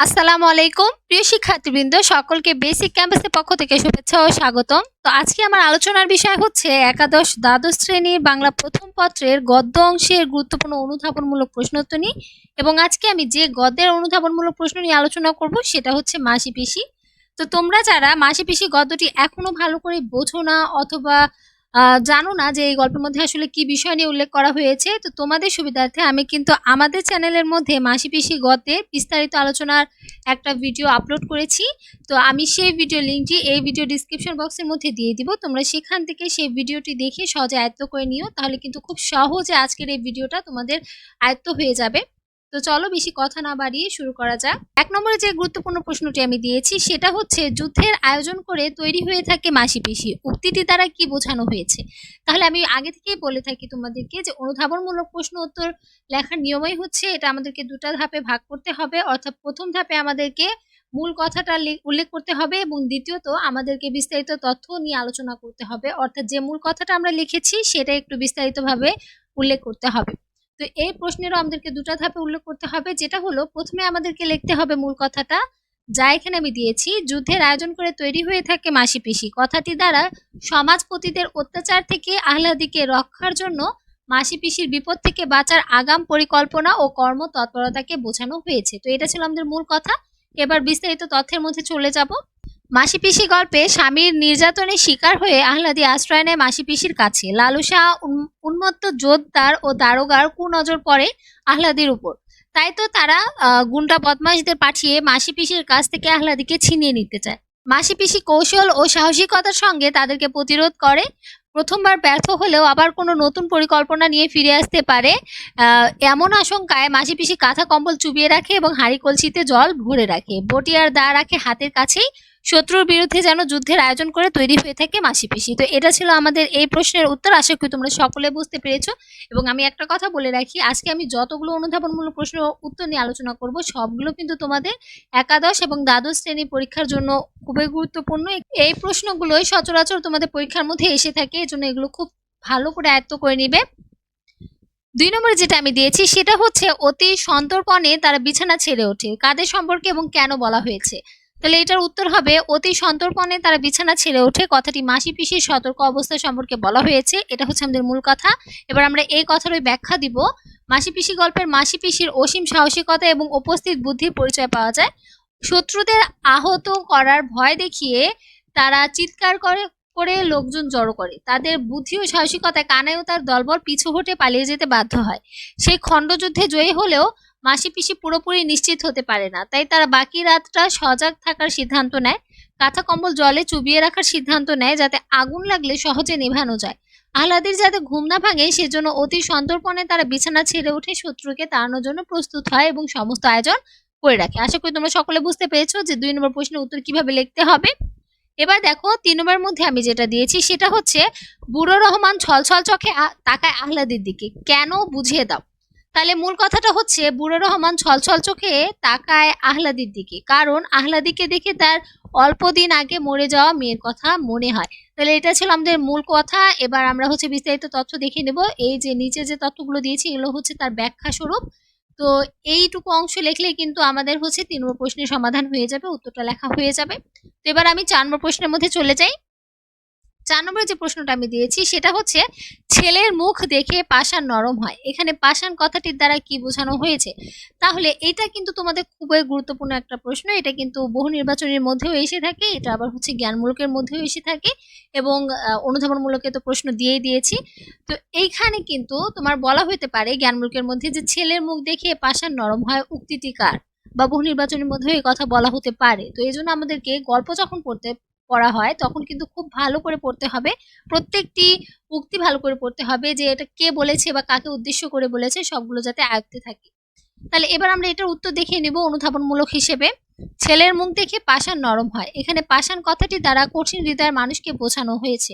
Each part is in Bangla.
আসসালামু আলাইকুম। প্রিয় শিক্ষার্থীবৃন্দ, সকলকে বেসিক ক্যাম্পাসের পক্ষ থেকে শুভেচ্ছা ও স্বাগতম। তো আজকে আমার আলোচনার বিষয় হচ্ছে একাদশ দ্বাদশ শ্রেণির বাংলা প্রথম পত্রের গদ্য অংশের গুরুত্বপূর্ণ অনুধাবনমূলক প্রশ্নোত্তর নিয়ে এবং আজকে আমি যে গদ্যের অনুধাবনমূলক প্রশ্ন নিয়ে আলোচনা করব সেটা হচ্ছে মাসি পিসি তো তোমরা যারা মাসি পিসি গদ্যটি এখনও ভালো করে বোঝো না অথবা জানো না যে এই গল্পের মধ্যে আসলে কি বিষয় নিয়ে উল্লেখ করা হয়েছে? তো তোমাদের সুবিধার্থে আমি কিন্তু আমাদের চ্যানেলের মধ্যে মাসি পিসি গদ্যের বিস্তারিত আলোচনার একটা ভিডিও আপলোড করেছি। তো আমি সেই ভিডিও লিঙ্কটি এই ভিডিও ডিসক্রিপশন বক্সের মধ্যে দিয়ে দিব। তোমরা সেখান থেকে সেই ভিডিওটি দেখে সহজে আয়ত্ত করে নিও। তাহলে কিন্তু খুব সহজে আজকের এই ভিডিওটা তোমাদের আয়ত্ত হয়ে যাবে। তো চলো বেশি কথা না বাড়িয়ে শুরু করা যাক। এক নম্বরে যে গুরুত্বপূর্ণ প্রশ্নটি আমি দিয়েছি, সেটা হচ্ছে যুদ্ধের আয়োজন করে তৈরি হয়ে থাকে মাসি পিসি। উক্তিটি দ্বারা কি বোঝানো হয়েছে? তাহলে আমি আগে থেকেই বলে থাকি তোমাদেরকে যে অনুধাবনমূলক প্রশ্ন উত্তর লেখার নিয়মই হচ্ছে এটা আমাদেরকে দুটা ধাপে ভাগ করতে হবে। অর্থাৎ প্রথম ধাপে আমাদেরকে মূল কথাটা উল্লেখ করতে হবে এবং দ্বিতীয়ত আমাদেরকে বিস্তারিত তথ্য নিয়ে আলোচনা করতে হবে। অর্থাৎ যে মূল কথাটা আমরা লিখেছি সেটা একটু বিস্তারিতভাবে উল্লেখ করতে হবে। তো এই প্রশ্নেরও আমাদেরকে দুটা ধাপে উল্লেখ করতে হবে। যেটা হলো, প্রথমে আমাদেরকে লিখতে হবে মূল কথাটা, যা এখানে আমি দিয়েছি, যুদ্ধের আয়োজন করে তৈরি হয়ে থাকে মাসি পিসি কথাটি দ্বারা সমাজপতিদের অত্যাচার থেকে আহ্লাদিকে রক্ষার জন্য মাসি পিসির বিপদ থেকে বাঁচার আগাম পরিকল্পনা ও কর্ম তৎপরতাকে বোঝানো হয়েছে। তো এটা ছিল আমাদের মূল কথা। এবার বিস্তারিত তথ্যের মধ্যে চলে যাব। মাসি পিসি গল্পে স্বামীর নির্যাতনের শিকার হয়ে আহ্লাদি আশ্রয় নেয় মাসি পিসির কাছে। লালুসা উন- উন্মত্ত জোরদার ও দারোগার কুনজর পড়ে আহ্লাদির উপর। তাই তো তারা গুন্ডা বদমাশদের পাঠিয়ে মাসি পিসির কাছ থেকে আহ্লাদিকে ছিনিয়ে নিতে চায়। মাসি পিসি কৌশল ও সাহসিকতার সঙ্গে তাদেরকে প্রতিরোধ করে। প্রথমবার ব্যর্থ হলেও আবার কোনো নতুন পরিকল্পনা নিয়ে ফিরে আসতে পারে। এমন আশঙ্কায় মাসি পিসি কাঁথা কম্বল চুবিয়ে রাখে এবং হাঁড়ি কলসিতে জল ভরে রাখে। বটিয়ার দা রাখে হাতের কাছেই শত্রুর বিরুদ্ধে যেন যুদ্ধের আয়োজন করে তৈরি হয়ে থাকে মাসি পিসি। তো এটা ছিল আমাদের এই প্রশ্নের উত্তর। আশা করি তোমরা সকলে বুঝতে পেরেছ। এবং আমি একটা কথা বলে রাখি, আজকে আমি যতগুলো অনুধাবনমূলক প্রশ্ন উত্তর নিয়ে আলোচনা করব, সবগুলো কিন্তু তোমাদের একাদশ এবং দ্বাদশ শ্রেণি পরীক্ষার জন্য খুবই গুরুত্বপূর্ণ। এই প্রশ্নগুলোই সচরাচর তোমাদের পরীক্ষার মধ্যে এসে থাকে এজন্য এগুলো খুব ভালো করে আয়ত্ত করে নিবে। দুই নম্বরে যেটা আমি দিয়েছি, সেটা হচ্ছে অতি সন্তর্পণে তারা বিছানা ছেড়ে ওঠে। কাদের সম্পর্কে এবং কেন বলা হয়েছে? তাহলে এটার উত্তর হবে, অতি সন্তর্পণে তারা বিছানা ছেড়ে ওঠে কথাটি মাসি পিসির সতর্ক অবস্থা সম্পর্কে বলা হয়েছে। এটা হচ্ছে আমাদের মূল কথা। এবার আমরা এই কথার ওই ব্যাখ্যা দিব। মাসি পিসি গল্পের মাসি পিসির অসীম সাহসিকতা এবং উপস্থিত বুদ্ধির পরিচয় পাওয়া যায়। শত্রুদের আহত করার ভয় দেখিয়ে তারা চিৎকার করে করে লোকজন জড়ো করে। তাদের বুদ্ধি ও সাহসিকতায় কানাই ও তার দলবল পিছু হটে পালিয়ে যেতে বাধ্য হয়। সেই খণ্ডযুদ্ধে জয়ী হলেও মাসি পিসি পুরোপুরি নিশ্চিত হতে পারে না, তাই তারা বাকি রাতটা সজাগ থাকার সিদ্ধান্ত নেয়, কাঁথা কম্বল জলে চুবিয়ে রাখার সিদ্ধান্ত নেয় যাতে আগুন লাগলে সহজে নেভানো যায়। আহ্লাদের যাতে ঘুম না ভাঙে, সেজন্য অতি সন্তর্পণে তারা বিছানা ছেড়ে উঠে শত্রুকে তাড়ানোর জন্য প্রস্তুত হয় এবং সমস্ত আয়োজন করে রাখে। আশা করি তোমরা সকলে বুঝতে পেরেছ যে দুই নম্বর প্রশ্নের উত্তর কীভাবে লিখতে হবে। এবার দেখো, তিন নম্বরের মধ্যে আমি যেটা দিয়েছি সেটা হচ্ছে, বুড়ো রহমান ছলছল চোখে তাকায় আহ্লাদের দিকে, কেন বুঝিয়ে দাও? তাহলে মূল কথাটা হচ্ছে, বুড়ো রহমান ছলছল চোখে তাকায় আহ্লাদির দিকে। কারণ আহ্লাদিকে দেখে তার অল্প দিন আগে মরে যাওয়া মেয়ের কথা মনে হয়। তাহলে এটা ছিল আমাদের মূল কথা। এবার আমরা হচ্ছে বিস্তারিত তথ্য দেখে নেব। এই যে নিচে যে তথ্যগুলো দিয়েছি, এগুলো হচ্ছে তার ব্যাখ্যা স্বরূপ তো এইটুকু অংশ লিখলেই কিন্তু আমাদের হচ্ছে তিন নম্বর প্রশ্নের সমাধান হয়ে যাবে, উত্তরটা লেখা হয়ে যাবে। তো এবার আমি চার নম্বর প্রশ্নের মধ্যে চলে যাই। চার নম্বরে যে প্রশ্নটা আমি দিয়েছি, সেটা হচ্ছে ছেলের মুখ দেখে পাষাণ নরম হয়। এখানে পাষাণ কথাটির দ্বারা কি বোঝানো হয়েছে? তাহলে এটা কিন্তু তোমাদের খুবই গুরুত্বপূর্ণ একটা প্রশ্ন। এটা কিন্তু বহু নির্বাচনের মধ্যেও এসে থাকে, এটা আবার হচ্ছে জ্ঞানমূলকের মধ্যেও এসে থাকে এবং অনুধাবনমূলকে তো প্রশ্ন দিয়েই দিয়েছি। তো এইখানে কিন্তু তোমার বলা হতে পারে জ্ঞানমূলকের মধ্যে যে ছেলের মুখ দেখে পাষাণ নরম হয় উক্তিটি কার? বা বহু নির্বাচনের মধ্যে এই কথা বলা হতে পারে। তো এই জন্য আমাদেরকে গল্প যখন পড়তে পড়া হয়, তখন কিন্তু খুব ভালো করে পড়তে হবে। প্রত্যেকটি উক্তি ভালো করে পড়তে হবে যে এটা কে বলেছে বা কাকে উদ্দেশ্য করে বলেছে, সবগুলো যাতে আয়ত্তে থাকে। তাহলে এবার আমরা এটার উত্তর দেখিয়ে নেব অনুধাবনমূলক হিসেবে। ছেলের মুখ দেখে পাষাণ নরম হয়। এখানে পাষাণ কথাটি দ্বারা কঠিন হৃদয়ের মানুষকে বোঝানো হয়েছে।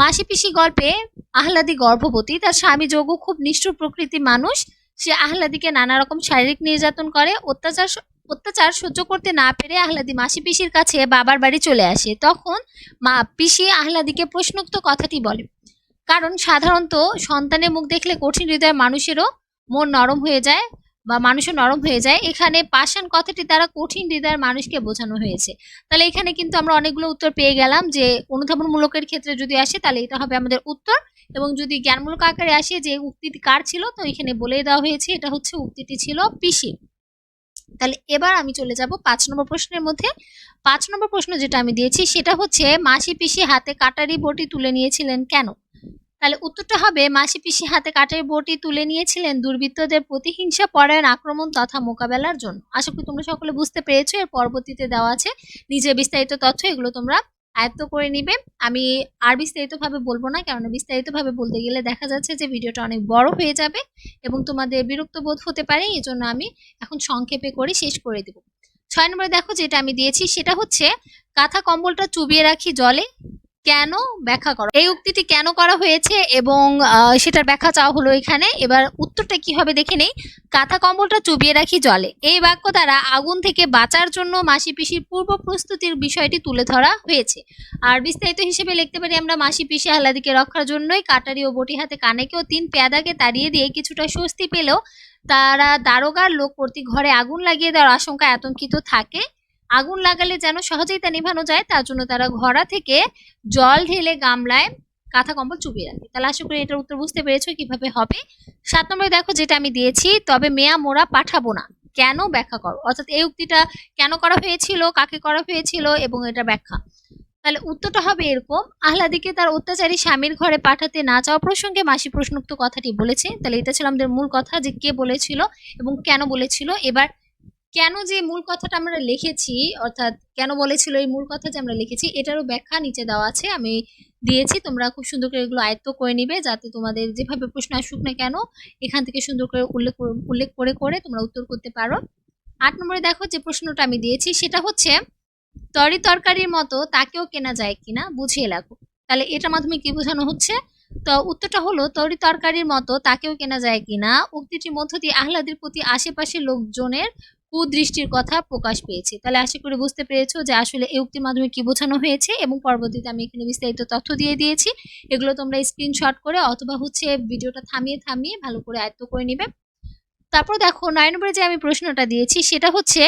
মাসি পিসি গল্পে আহ্লাদি গর্ভবতী, তার স্বামী যোগ খুব নিষ্ঠুর প্রকৃতির মানুষ। সে আহ্লাদিকে নানা রকম শারীরিক নির্যাতন করে, অত্যাচার অত্যাচার সহ্য করতে না পেরে আহ্লাদি মাসি পিসির কাছে বাবার বাড়ি চলে আসে। তখন মা পিসি আহ্লাদিকে প্রশ্নোক্ত কথাটি বলে। কারণ সাধারণত সন্তানের মুখ দেখলে কঠিন হৃদয় মানুষেরও মন নরম হয়ে যায় বা মানুষও নরম হয়ে যায়। এখানে পাষাণ কথাটি দ্বারা কঠিন হৃদয়ের মানুষকে বোঝানো হয়েছে। তাহলে এখানে কিন্তু আমরা অনেকগুলো উত্তর পেয়ে গেলাম যে অনুধাবনমূলকের ক্ষেত্রে যদি আসে তাহলে এটা হবে আমাদের উত্তর। এবং যদি জ্ঞানমূলক আকারে আসে যে উক্তিটি কার ছিল, তো এখানে বলে দেওয়া হয়েছে, এটা হচ্ছে উক্তিটি ছিল পিসি তাহলে এবার আমি চলে যাব পাঁচ নম্বর প্রশ্নের মধ্যে। পাঁচ নম্বর প্রশ্ন যেটা আমি দিয়েছি, সেটা হচ্ছে, মাসি পিসি হাতে কাটারি বটি তুলে নিয়েছিলেন কেন? তাহলে উত্তরটা হবে, মাসি পিসি হাতে কাটারি বটি তুলে নিয়েছিলেন দুর্বৃত্তদের প্রতিহিংসা পরায়ণ আক্রমণ তথা মোকাবেলার জন্য। আশা করি তোমরা সকলে বুঝতে পেরেছ, এর পরবর্তীতে দেওয়া আছে নিজে বিস্তারিত তথ্য, এগুলো তোমরা আয়ত্ত করে নিবে। আমি আর বিস্তারিতভাবে বলব না কারণ বিস্তারিতভাবে বলতে গেলে দেখা যাচ্ছে যে ভিডিওটা অনেক বড় হয়ে যাবে এবং তোমাদের বিরক্ত বোধ হতে পারে এই জন্য আমি এখন সংক্ষেপে করে শেষ করে দেব। ছয় নম্বরে দেখো যেটা আমি দিয়েছি, সেটা হচ্ছে, কাঁথা কম্বলটা চুবিয়ে রাখি জলে। কেন ব্যাখ্যা করো? এই উক্তিটি কেন করা হয়েছে এবং সেটার ব্যাখ্যা চাওয়া হলো এখানে। এবার উত্তরটা কি হবে দেখে নেই? কাঁথা কম্বলটা চুবিয়ে রাখি জলে। এই বাক্য দ্বারা আগুন থেকে বাঁচার জন্য মাসি পিসির পূর্ব প্রস্তুতির বিষয়টি তুলে ধরা হয়েছে। আর বিস্তারিত হিসেবে লিখতে পারি আমরা মাসি পিসি আহ্লাদিকে রক্ষার জন্যই কাটারি ও বটি হাতে কানেকেও তিন পেয়াদাকে তাড়িয়ে দিয়ে কিছুটা স্বস্তি পেলেও তারা দারোগার লোক প্রতি ঘরে আগুন লাগিয়ে দেওয়ার আশঙ্কা আতঙ্কিত থাকে। আগুন লাগালে যেন সহজেই তা নিভানো যায়, তার জন্য তারা ঘোড়া থেকে জল ঢেলে গামলায় কাঁথা কম্বল চুবিয়ে রাখে। তাহলে আশা করি এটার উত্তর বুঝতে পেরেছ কীভাবে হবে। সাত নম্বরে দেখো যেটা আমি দিয়েছি, তবে মেয়া মোরা পাঠাবো না। কেন ব্যাখ্যা করো? অর্থাৎ এই উক্তিটা কেন করা হয়েছিল, কাকে করা হয়েছিল এবং এটা ব্যাখ্যা। তাহলে উত্তরটা হবে এরকম, আহ্লাদিকে তার অত্যাচারী স্বামীর ঘরে পাঠাতে না চাওয়া প্রসঙ্গে মাসি প্রশ্নোক্ত কথাটি বলেছে। তাহলে এটা ছিল আমাদের মূল কথা যে কে বলেছিল এবং কেন বলেছিল। এবার কেন যে মূল কথাটা আমরা লিখেছি, অর্থাৎ কেন বলেছিল এই মূল কথা যে আমরা লিখেছি, এটারও ব্যাখ্যা নিচে দেওয়া আছে। আমি দিয়েছি, তোমরা খুব সুন্দর করে এগুলো আয়ত্ত করে নিবে যাতে তোমাদের যেভাবে প্রশ্ন আসুক না কেন, এখান থেকে সুন্দর করে উল্লেখ উল্লেখ করে করে তোমরা উত্তর করতে পারো। আট নম্বরে দেখো যে প্রশ্নটা আমি দিয়েছি, সেটা হচ্ছে, তরি তরকারির মতো তাকেও কেনা যায় কিনা বুঝিয়ে লাগো তাহলে এটার মাধ্যমে কি বোঝানো হচ্ছে? তো উত্তরটা হলো, তরি তরকারির মতো তাকেও কেনা যায় কিনা, উক্তিটির মধ্য দিয়ে আহ্লাদের প্রতি আশেপাশের লোকজনের কুদৃষ্টির কথা প্রকাশ পেয়েছে। তাহলে আশা করি বুঝতে পেরেছ যে আসলে এই উক্তির মাধ্যমে কি বোঝানো হয়েছে এবং পরবর্তীতে আমি এখানে বিস্তারিত তথ্য দিয়ে দিয়েছি। এগুলো তোমরা স্ক্রিনশট করে অথবা হচ্ছে ভিডিওটা থামিয়ে থামিয়ে ভালো করে আয়ত্ত করে নিবে। তারপর দেখো নয় নম্বরে যে আমি প্রশ্নটা দিয়েছি সেটা হচ্ছে,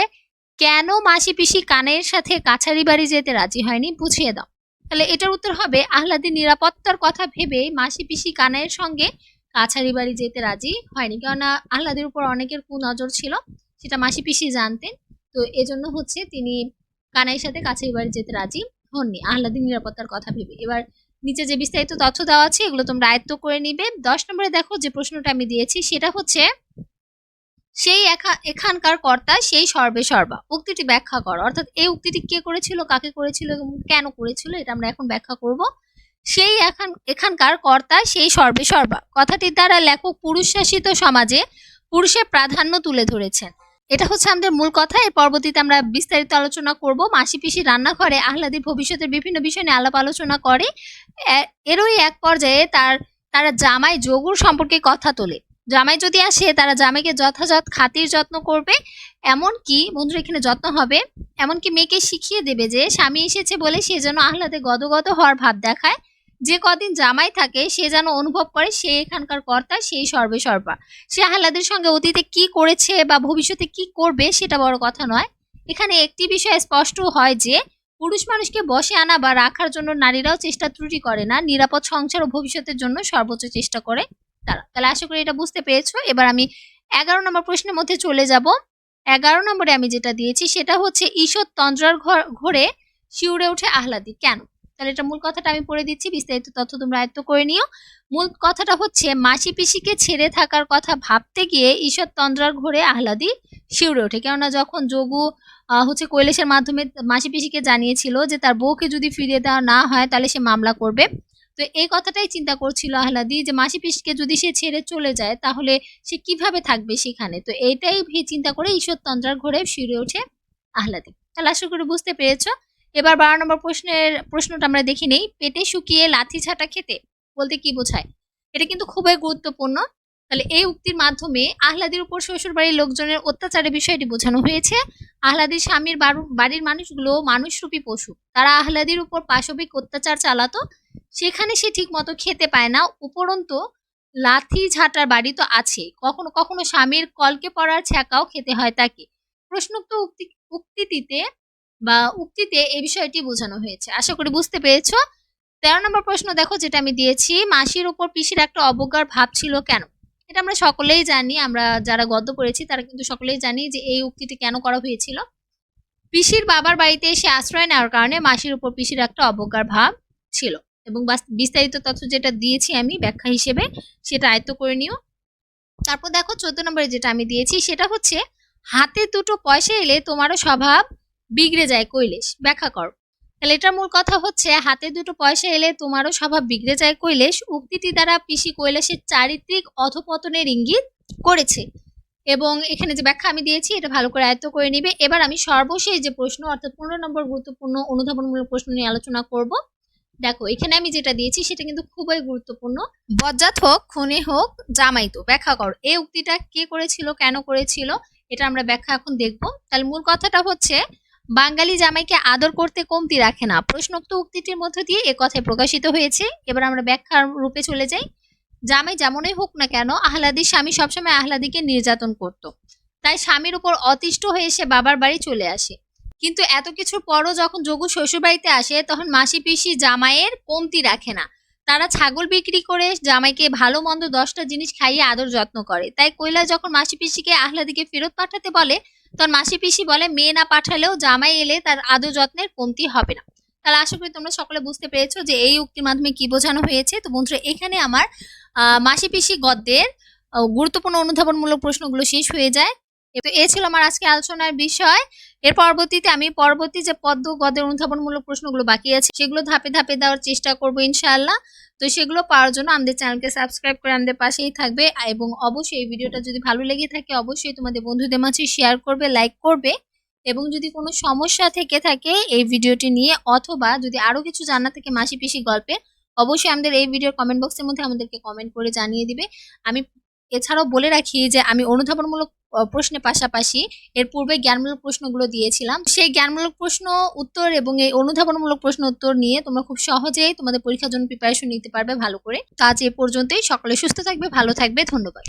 কেন মাসি পিসি কানের সাথে কাছারি বাড়ি যেতে রাজি হয়নি? বুঝিয়ে দাও। তাহলে এটার উত্তর হবে, আহ্লাদের নিরাপত্তার কথা ভেবে মাসি পিসি কানের সঙ্গে কাছারি বাড়ি যেতে রাজি হয়নি। কেননা আহ্লাদের উপর অনেকের কুনজর ছিল। সেটা মাসি পিসি জানতেন। তো এজন্য হচ্ছে তিনি কানাইয়ের সাথে কাছারি বাড়ি যেতে রাজি হননি। আহ্লাদের নিরাপত্তার কথা ভেবে। এবার নিচে যে বিস্তারিত তথ্য দেওয়া আছে, এগুলো তোমরা আয়ত্ত করে নিবে। দশ নম্বরে দেখো যে প্রশ্নটা আমি দিয়েছি, সেটা হচ্ছে, সেই এখা- এখানকার কর্তা, সেই সর্বে সর্বা। উক্তিটি ব্যাখ্যা করো। অর্থাৎ এই উক্তিটি কে করেছিল, কাকে করেছিল এবং কেন করেছিল, এটা আমরা এখন ব্যাখ্যা করব। সেই এখান, এখানকার কর্তা, সেই সর্বে সর্বা। কথাটির দ্বারা লেখক পুরুষ শাসিত সমাজে পুরুষের প্রাধান্য তুলে ধরেছেন। এটা হচ্ছে আমাদের মূল কথা। এর পরবর্তীতে আমরা বিস্তারিত আলোচনা করব। মাসি পিসি রান্নাঘরে আহ্লাদি ভবিষ্যতের বিভিন্ন বিষয় নিয়ে আলাপ আলোচনা করে। এরই এক পর্যায়ে তার, তারা জামাই যোগুর সম্পর্কে কথা তোলে। জামাই যদি আসে, তারা জামাইকে যথাযথ খাতির যত্ন করবে। এমন কি, বন্ধুরা, এখানে যত্ন হবে। এমনকি মেয়েকে শিখিয়ে দেবে যে, স্বামী এসেছে বলে সে যেন আহ্লাদে গদগদ হওয়ার ভাব দেখায়। যে কদিন জামাই থাকে, সে যেন অনুভব করে সে এখানকার কর্তা, সেই সর্বে সর্বা সে আহ্লাদের সঙ্গে অতীতে কি করেছে বা ভবিষ্যতে কি করবে সেটা বড় কথা নয়। এখানে একটি বিষয় স্পষ্ট হয় যে, পুরুষ মানুষকে বসে আনা বা রাখার জন্য নারীরাও চেষ্টা ত্রুটি করে না, নিরাপদ সংসার ও ভবিষ্যতের জন্য সর্বোচ্চ চেষ্টা করে তারা। তাহলে আশা করি এটা বুঝতে পেরেছ। এবার আমি এগারো নম্বর প্রশ্নের মধ্যে চলে যাব। এগারো নম্বরে আমি যেটা দিয়েছি, সেটা হচ্ছে ঈষৎ তন্দ্রার ঘর ঘরে শিউরে ওঠে আহ্লাদি। কেন? তাহলে এটা মূল কথাটা আমি পড়ে দিচ্ছি, বিস্তারিত তথ্য তোমরা আয়ত্ত করে নিও। মূল কথাটা হচ্ছে, মাসি পিসিকে ছেড়ে থাকার কথা ভাবতে গিয়ে ঈশ্বর তন্দ্রার ঘরে আহ্লাদি শিউরে ওঠে। কেননা যখন যোগু হচ্ছে কৈলাসের মাধ্যমে মাসি পিসিকে জানিয়েছিল যে তার বউকে যদি ফিরিয়ে দেওয়া না হয়, তাহলে সে মামলা করবে। তো এই কথাটাই চিন্তা করছিল আহ্লাদি যে মাসি পিসিকে যদি সে ছেড়ে চলে যায়, তাহলে সে কীভাবে থাকবে সেখানে? তো এইটাই চিন্তা করে ঈশ্বর তন্দ্রার ঘরে শিউরে ওঠে আহ্লাদি। তাহলে আশা করি বুঝতে পেরেছ। এবার বারো নম্বর প্রশ্নের, প্রশ্নটা আমরা দেখি নেই। পেটে শুকিয়ে লাথি ছাটা খেতে বলতে কি বোঝায়? এটা কিন্তু খুবই গুরুত্বপূর্ণ। তাহলে এই উক্তির মাধ্যমে আহ্লাদির উপর শ্বশুর বাড়ির লোকজনের অত্যাচারের বিষয়টি বোঝানো হয়েছে। আহ্লাদির স্বামীর বাড়ির মানুষগুলো মানুষরূপী পশু। তারা আহ্লাদির উপর পাশবিক অত্যাচার চালাতো। সেখানে সে ঠিক মতো খেতে পায় না। উপরন্ত লাথি ঝাঁটার বাড়ি তো আছে। কখনো কখনো স্বামীর কলকে পড়ার ছ্যাঁকাও খেতে হয় তাকে। প্রশ্নোক্ত উক্তি, উক্তিটিতে বা উক্তিতে এই বিষয়টি বোঝানো হয়েছে। আশা করি বুঝতে পেরেছ। তেরো নম্বর প্রশ্ন দেখো, যেটা আমি দিয়েছি, মাসির উপর পিসির একটা অবজ্ঞার ভাব ছিল কেন? এটা আমরা সকলেই জানি, আমরা যারা গদ্য পড়েছি, তারা কিন্তু সকলেই জানি যে এই উক্তিটি কেন করা হয়েছিল। পিসির বাবার বাড়িতে এসে আশ্রয় নেওয়ার কারণে মাসির উপর পিসির একটা অবজ্ঞার ভাব ছিল এবং বাস- বিস্তারিত তথ্য যেটা দিয়েছি আমি, ব্যাখ্যা হিসেবে সেটা আয়ত্ত করে নিও। তারপর দেখো, চোদ্দ নম্বরে যেটা আমি দিয়েছি, সেটা হচ্ছে, হাতে দুটো পয়সা এলে তোমারও স্বভাব বিগড়ে যায় কৈলেশ, ব্যাখ্যা করো। তাহলে এটার মূল কথা হচ্ছে, হাতে দুটো পয়সা এলে তোমারও স্বভাব বিগড়ে যায় কৈলেশ, উক্তিটি দ্বারা পিসি কৈলাসের চারিত্রিক অধপতনের ইঙ্গিত করেছে। এবং এখানে যে ব্যাখ্যা আমি দিয়েছি, এটা ভালো করে আয়ত্ত করে নিবে। এবার আমি সর্বশেষ যে প্রশ্ন, অর্থাৎ পনেরো নম্বর গুরুত্বপূর্ণ অনুধাবনমূলক প্রশ্ন নিয়ে আলোচনা করব। দেখো, এখানে আমি যেটা দিয়েছি, সেটা কিন্তু খুবই গুরুত্বপূর্ণ। বজ্জাত হোক, খুনে হোক, জামাই তো, ব্যাখ্যা করো। এই উক্তিটা কে করেছিল, কেন করেছিল, এটা আমরা ব্যাখ্যা এখন দেখব। তাহলে মূল কথাটা হচ্ছে বাঙালি জামাইকে আদর করতে কমতি রাখে না। প্রশ্নোক্ত উক্তিটির মধ্য দিয়ে এ কথায় প্রকাশিত হয়েছে। এবার আমরা ব্যাখ্যার রূপে চলে যাই। জামাই যেমনই হোক না কেন আহ্লাদির স্বামী সবসময় আহ্লাদিকে নির্যাতন করত। তাই স্বামীর উপর অতিষ্ঠ হয়ে সে বাবার বাড়ি চলে আসে। কিন্তু এত কিছুর পরও যখন যোগু শ্বশুর বাড়িতে আসে, তখন মাসি পিসি জামাইয়ের কমতি রাখে না। তারা ছাগল বিক্রি করে জামাইকে ভালো মন্দ দশটা জিনিস খাইয়ে আদর যত্ন করে। তাই কৈলা যখন মাসি পিসিকে আহ্লাদিকে ফেরত পাঠাতে বলে তখন মাসি পিসি বলে, মেয়ে না পাঠালেও জামাই এলে তার আদৌ যত্নের কমতি হবে না। তাহলে আশা করি তোমরা সকলে বুঝতে পেরেছ যে এই উক্তির মাধ্যমে কি বোঝানো হয়েছে। তো বন্ধুরা, এখানে আমার মাসি পিসি গদ্যের গুরুত্বপূর্ণ অনুধাবনমূলক প্রশ্নগুলো শেষ হয়ে যায়। তো এ ছিল আমার আজকে আলোচনার বিষয়। এর পরবর্তীতে আমি পরবর্তী যে পদ্ম গদ্যের অনুধাবনমূলক প্রশ্নগুলো বাকি আছে, সেগুলো ধাপে ধাপে দেওয়ার চেষ্টা করব ইনশাআল্লাহ। তো সেগুলো পাওয়ার জন্য আমাদের চ্যানেলকে সাবস্ক্রাইব করে আমাদের পাশেই থাকবে। এবং অবশ্যই এই ভিডিওটা যদি ভালো লেগে থাকে, অবশ্যই তোমাদের বন্ধুদের মাঝে শেয়ার করবে লাইক করবে। এবং যদি কোনো সমস্যা থেকে থাকে এই ভিডিওটি নিয়ে, অথবা যদি আরও কিছু জানা থাকে মাসি পিসি গল্পে, অবশ্যই আমাদের এই ভিডিওর কমেন্ট বক্সের মধ্যে আমাদেরকে কমেন্ট করে জানিয়ে দিবে। আমি এছাড়াও বলে রাখি যে আমি অনুধাবনমূলক প্রশ্নের পাশাপাশি এর পূর্বে জ্ঞানমূলক প্রশ্নগুলো দিয়েছিলাম। সেই জ্ঞানমূলক প্রশ্ন উত্তর এবং এই অনুধাবনমূলক প্রশ্ন উত্তর নিয়ে তোমরা খুব সহজেই তোমাদের পরীক্ষার জন্য প্রিপারেশন নিতে পারবে ভালো করে। আজ এ পর্যন্তই। সকলে সুস্থ থাকবে, ভালো থাকবে। ধন্যবাদ।